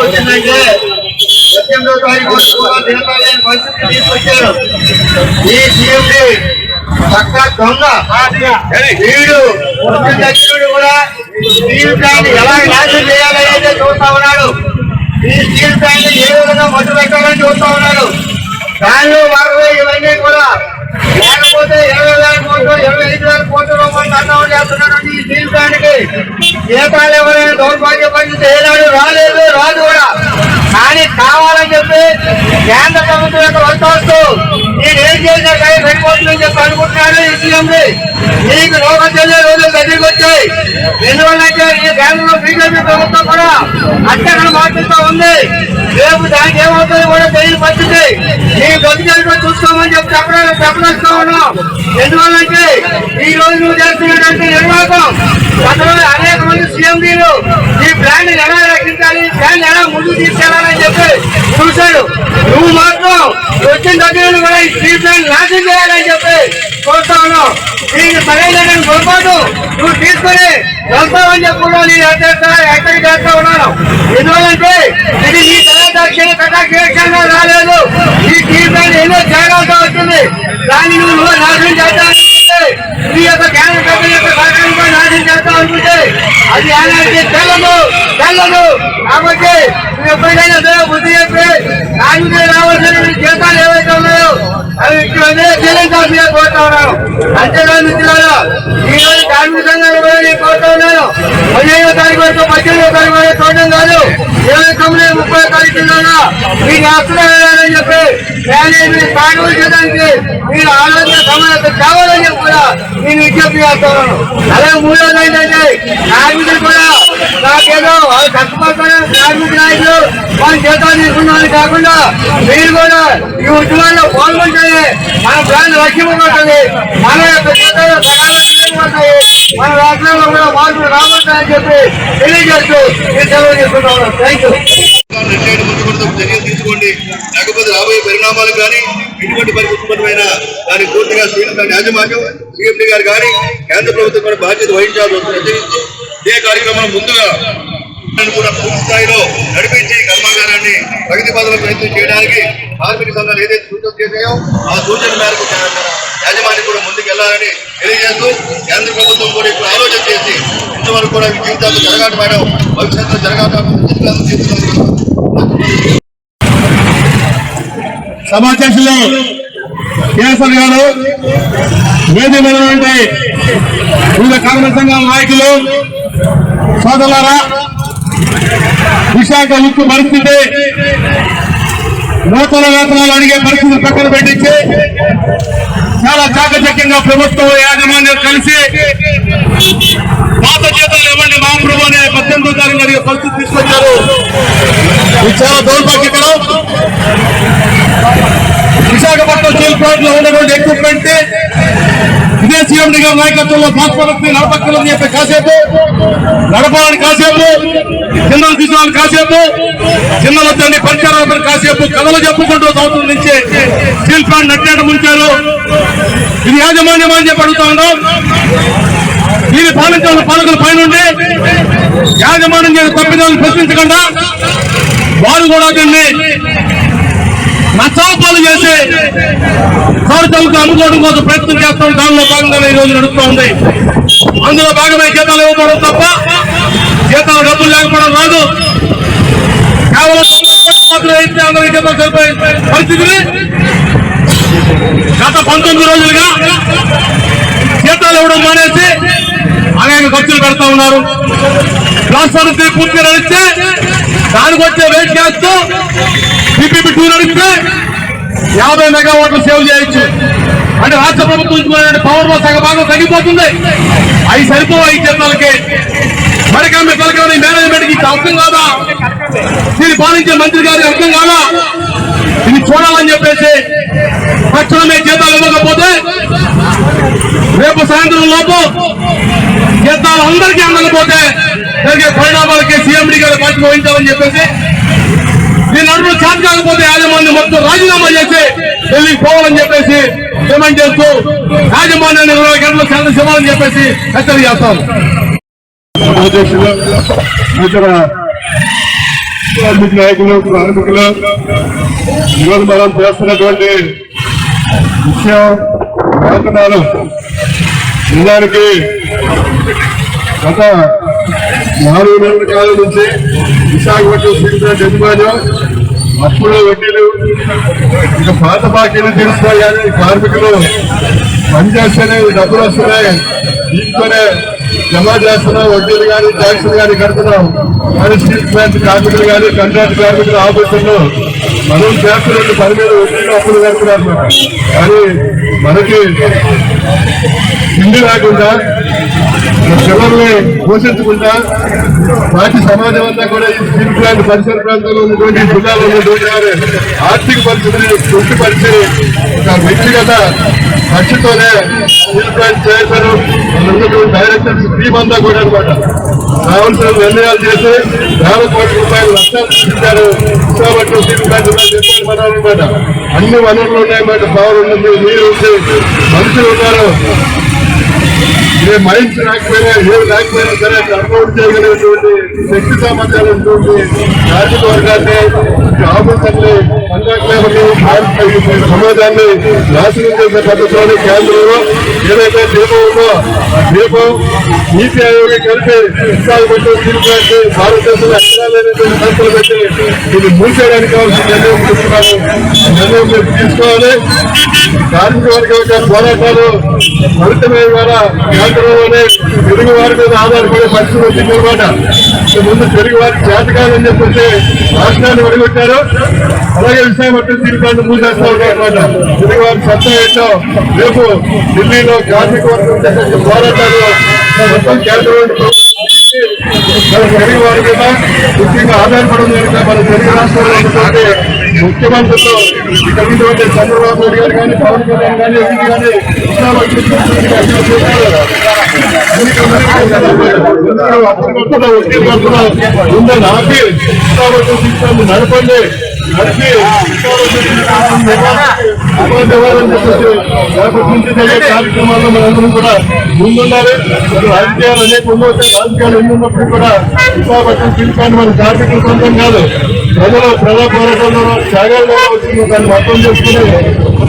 వచ్చిందంటే పద్దెనిమిదో తారీఖు వరకు కూడా పరిస్థితి తీసుకొచ్చారు ఈ సీఎండి దొంగ వీడు కూడా స్టీల్ ప్లాంట్ ఎలా నాశనం చేయాలనేది చూస్తా ఉన్నాడు ఈ స్టీల్ ప్లాంట్ ఏ విధంగా మట్టు పెట్టాలని చూస్తా ఉన్నాడు దానిలో వారు ఇవన్నీ కూడా లేకపోతే ఇరవై వేల కోట్లు ఇరవై ఐదు వేల కోట్ల రూపాయలు అన్నం చేస్తున్నాడు జీతాలు ఎవరైనా దౌర్భాగ్య పరిస్థితి ఏనాడు రాలేదు రాదు కూడా. కానీ కావాలని చెప్పి కేంద్ర ప్రభుత్వం యొక్క వర్తవస్తు నేను ఏం చేసినా కానీ వెళ్ళిపోతుందని చెప్పి అనుకుంటున్నాను ఈ సీఎంని. నీకు లోకం చెల్లే రోజులు దగ్గరికి వచ్చాయి. ఎందువల్లంటే ఈ కేంద్రంలో బీజేపీ ప్రభుత్వం కూడా అట్టక్కడ మాట్లాడుతూ ఉంది. రేపు దానికి ఏమవుతుంది కూడా తెలియని పరిస్థితి. నీ బతికేదో చూసుకోమని చెప్పి చెప్పడానికి చెప్పదలుస్తూ ఉన్నాం. ఎందువల్లంటే ఈ రోజు నువ్వు చేస్తున్నటువంటి నిర్వాహకం గతంలో అనేక మంది సీఎండీలు ఈ ప్లాన్ ఎలా రక్షించాలి ఈ ప్లాన్ ఎలా ముందుకు తీసుకెళ్ళాలని చెప్పి చూశాడు. నువ్వు మాత్రం వచ్చిన దగ్గర కూడా ఈ స్ట్రీట్ లైన్ నాశనం చేయాలని చెప్పి కోరుతా ఉన్నావు దీనికి సరైన పొరపాటు నువ్వు తీసుకుని వెళ్తావని చెప్పి కూడా నేను హెచ్చరిస్తా హెచ్చరిక చేస్తా ఉన్నాను. ఎందువల్లంటే ఇది నీ కళాదాక్షిణ కటాక్షేక్షంగా రాలేదు. ఈ స్ట్రీట్ లైన్ ఎన్నో త్యాగాలతో వచ్చింది దాన్ని నువ్వు నాశనం చేద్దామని నీ యొక్క కేంద్ర ప్రభుత్వం యొక్క సహకారంతో నాశనం అనుకుంటే అది అలాంటి తెల్లదు తెల్లదు కాబట్టి నువ్వు ఎప్పటికైనా సరే బుద్ధి చెప్పి కార్మికులు రావాల్సిన జీతాలు ఏవైతే ఉన్నాయో అవి ఇక్కడే చెల్లించాల్సిన కోరుతా ఉన్నాను అంతేకాదు మిత్రులారా ఈరోజు కార్మిక సంఘాలు కూడా నేను కోరుతా ఉన్నాను. పదిహేనో తారీఖు వరకు పద్దెనిమిదో తారీఖు వరకు చూడడం కాదు. ఇరవై తొమ్మిది ముప్పై తారీఖుల్లో మీకు అసలు చెప్పి కానీ మీరు కానుగోలు చేయడానికి మీరు ఆలోచన సమయం కావాలని చెప్పి కూడా నేను విజ్ఞప్తి చేస్తున్నాను అలాగే మూడోది ఏంటంటే కార్మికులు కూడా నాకేదో వాళ్ళు కష్టపడుతున్న కార్మిక నాయకులు వాళ్ళ జీతాలు తీసుకున్న కాకుండా మీరు కూడా ఈ ఉద్యమాల్లో పాల్గొంటే మన ప్రాణ రక్షింపబడుతుంది మన యొక్క జీతాలు సకాలంలో మన రాష్ట్రంలో కూడా మార్పులు రాబోతాయని చెప్పి తెలియజేస్తూ నేను సెలవు చేసుకుంటాను థ్యాంక్ యూ చర్యలు తీసుకోండి లేకపోతే రాబోయే పరిణామాలు కానీ ఇటువంటి పరిస్థితులమైన దాన్ని పూర్తిగా స్టీల్ యాజమాన్యం డిఎండి గారు కానీ కేంద్ర ప్రభుత్వం కూడా బాధ్యత వహించాల్సి వస్తుంది. హెచ్చరిస్తూ ఇదే కార్యక్రమం ముందుగా కూడా పూర్తి స్థాయిలో నడిపించి కర్మాగారాన్ని ప్రగతి పదవుల ప్రయత్నం చేయడానికి కార్మిక సంఘాలు ఏదైతే సూచన చేశాయో ఆ సూచన మేరకు యాజమాన్యం కూడా ముందుకెళ్ళాలని తెలియజేస్తూ కేంద్ర ప్రభుత్వం కూడా ఇప్పుడు ఆలోచన చేసి ఇంతవరకు కూడా జీవితాలు జరగటం మేడం భవిష్యత్తులో జరగాలి సమావేశంలో కేసర్ గారు వేది మీద ఉన్నటువంటి వివిధ కార్మిక సంఘాల నాయకులు సోదరులారా విశాఖ ఉక్కు పరిస్థితి నూతన వేతనాలు అడిగే పరిస్థితి పక్కన పెట్టించి చాలా చాకచక్యంగా ప్రభుత్వం యాజమాన్యం కలిసి పాత జీతాలు ఇవ్వండి మహాప్రభు అనే పద్దెనిమిదో తారీఖు అడిగే పరిస్థితి తీసుకొచ్చారు. ఇది చాలా దౌర్భాగ్యకరం. విశాఖపట్నం స్టీల్ ప్లాంట్లో ఉన్నటువంటి ఎక్విప్మెంట్ ఇదే సీఎం నిగం నాయకత్వంలో భాస్కరత్ని నడపక్కలని చెప్పి కాసేపు నడపాలని కాసేపు చిన్నలు తీసుకోవాలని కాసేపు చిన్నలు వద్దని పరిచయాలు కాసేపు కథలు చెప్పుకుంటూ సంవత్సరం నుంచి స్టీల్ ప్లాంట్ నట్టేట ముంచారు. ఇది యాజమాన్యం అని చెప్పి అడుగుతా ఉన్నాం. దీన్ని పాలించాలని పాలకుల పైనుండి యాజమాన్యం చేసిన తప్పిదాలను ప్రశ్నించకుండా వారు కూడా దీన్ని నచ్చాపాలు చేసి కోరితలకు అమ్ముకోవడం కోసం ప్రయత్నం చేస్తాం. దానిలో భాగంగా ఈ రోజు నడుస్తూ ఉంది. అందులో భాగమే జీతాలు ఇవ్వడం తప్ప జీతాలు డబ్బులు లేకపోవడం రాదు. కేవలం మాత్రం అయితే జీతాలు సరిపోయే పరిస్థితిని గత పంతొమ్మిది రోజులుగా జీతాలు ఇవ్వడం మానేసి అనేక ఖర్చులు పెడతా ఉన్నారు. ప్లాట్ఫామ్ పూర్తిగా నడిస్తే దానికి వచ్చే వెయిట్ చేస్తూ పీపీపీ టూ నడిపితే యాభై మెగావాట్లు సేవ్ చేయొచ్చు. అంటే రాష్ట్ర ప్రభుత్వం ఇచ్చిన పవర్లో సగ భాగం తగ్గిపోతుంది. అవి సరిపోవు ఈ జనాలకి మరి కార్మికులకి మేనేజ్మెంట్కి అర్థం కాదా? దీన్ని పాలించే మంత్రి గారికి అర్థం కాదా? ఇది చూడాలని చెప్పేసి తక్షణమే జీతాలు ఇవ్వకపోతే రేపు సాయంత్రం లోపు జీతాలు అందరికీ అందకపోతే జరిగే పరిణామాలకి సీఎండీ గారు బాధ్యత వహించాలని చెప్పేసి దీని నడుపు చాట్ కాకపోతే యాజమాన్యం మొత్తం రాజీనామా చేసి ఢిల్లీకి పోవాలని చెప్పేసి డిమాండ్ చేస్తూ యాజమాన్యాన్ని ఇరవై గంటలు సెలవు ఇవ్వాలని చెప్పేసి హెచ్చరిక చేస్తాం. కార్మిక నాయకులు కార్మికులు ఈరోజు మనం చేస్తున్నటువంటి విషయం వేతనాలు నిజానికి గత నాలుగు నెలల కాలం నుంచి విశాఖపట్నం స్టీల్ యజమాన్యం అప్పులు వడ్డీలు ఇక పాత బాకీలు తీసుకోవాలి కార్మికులు పనిచేస్తేనే డబ్బులు వస్తున్నాయి. దీంతోనే జమా చేస్తున్నాం వడ్డీలు కానీ ట్యాక్సులు కానీ కడుతున్నాం. కానీ స్టీల్ ప్లాంట్ కార్మికులు కానీ కంట్రాక్ట్ కార్మికులు ఆఫీసులు మనం చేస్తున్న పని మీద వడ్డీలు అప్పులు కడుతున్నారు. కానీ మనకి తిండి లేకుండా చివరిని పోషించుకుంటా పోషించకుండా బాకీ సమాజం అంతా కూడా ఈ స్టీల్ ప్లాంట్ పరిసర ప్రాంతాల్లో ఉన్నటువంటి జిల్లాలో ఉన్నటువంటి వారి ఆర్థిక పరిస్థితిని తృప్తిపరిచి ఒక వ్యక్తిగత ఖర్చుతోనే స్టీల్ ప్లాంట్ చైర్మన్ ఉన్నటువంటి డైరెక్టర్స్ టీమ్ అంతా కూడా అనమాట కావలసిన నిర్ణయాలు చేసి వేల కోట్ల రూపాయలు నష్టాలు ఇచ్చారు విశాఖపట్నం స్టీల్ ప్లాంట్ అనమాట అన్ని వనరులు ఉన్నాయన్నమాట. పవర్ ఉంటుంది నీరు ఉంది మనుషులు ఉన్నారు. ఏ మైండ్స్ లేకపోయినా ఏమి లేకపోయినా సరే అప్లోడ్ చేయగలిగినటువంటి శక్తి సామర్థ్యాలు ఉంటుంది కార్మిక వర్గాన్ని ఆఫీసర్ని కాంట్రాక్ట్ లేబర్ని సమాజాన్ని నాశనం చేసే పద్ధతిలోని కేంద్రంలో ఏదైతే దీపం ఉందో దీపం నీతి ఆయోగ్ కలిపి విశాఖపట్నం స్టీల్ భారతదేశంలో ఎక్కడా సంస్థలు పెట్టి ఇది మూసేయడానికి కావాల్సిన నిర్ణయం తీసుకున్నారు. నిర్ణయం తీసుకోవాలి కార్మిక వర్గం యొక్క పోరాటాలు ఫలితమే ద్వారా కేంద్రంలోనే తెలుగు వారి మీద ఆధారపడే పరిస్థితి వచ్చింది అనమాట ముందు తెలుగు వారికి చేతకాలని చెప్పేసి రాష్ట్రాన్ని వడిగొట్టారు అలాగే విశాఖపట్నం తీర్థాన్ని మూసేస్తా ఉన్నారన్నమాట తెలుగు వారి సత్తా ఏంటో రేపు ఢిల్లీలో కార్మిక వర్గం చేసే పోరాటాలు మొత్తం కేంద్రంలో మన తెలుగు వారి మీద ముఖ్యంగా ఆధారపడడం జరిగిన మన తెలుగు రాష్ట్రాల్లో ఉన్నటువంటి ముఖ్యమంత్రులు ఇక్కడ చంద్రబాబు నాయుడు గారు కానీ పవన్ కళ్యాణ్ కానీ ఎవరు కానీ ఉందని ఆపి ఉత్సాహం నడపండి కార్యక్రమాల్లో మనందరం కూడా ముందుండాలి రాజకీయాలు అనేక ఉండవుతాయి రాజకీయాలు ఎన్ని ఉన్నప్పుడు కూడా విశాఖపట్నం పిలిపాన్ని మన కార్మికుల సొంతం కాదు ప్రజలు ప్రజా పోరాటంలో త్యాగాలు వచ్చింది దాన్ని అర్థం చేసుకునే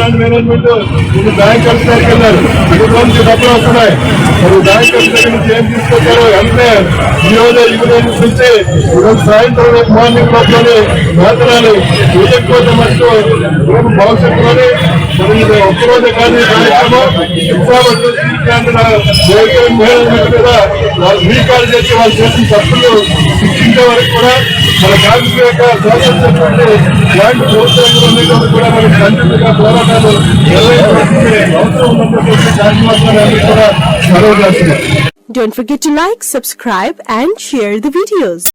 ఫండ్ మేనేజ్మెంట్ ఇప్పుడు బ్యాంక్ దగ్గరికి వెళ్ళారు. ఇదిగో నుంచి డబ్బులు వస్తున్నాయి? మరి బ్యాంక్ దగ్గర నుంచి ఏం తీసుకొచ్చారో వెంటనే ఈ రోజు యూనియన్ నుంచి ఈరోజు సాయంత్రం రేపు మార్నింగ్ లోపలనే వేతనాలు వేయకపోతే మటుకు భవిష్యత్తులోనే మరి ఇది కానీ కార్యక్రమం వాళ్ళు రీకాల్ చేసి వాళ్ళు చేసిన తప్పులు శిక్షించే వరకు కూడా మన కార్మికుల యొక్క స్వాతంత్ర ప్లాంట్ ప్రోత్సాహం కూడా మనం కంటిన్యూగా పోరాటాలు అవసరం ఉన్నటువంటి కార్యక్రమాలు కూడా Don't forget to like, subscribe and share the videos.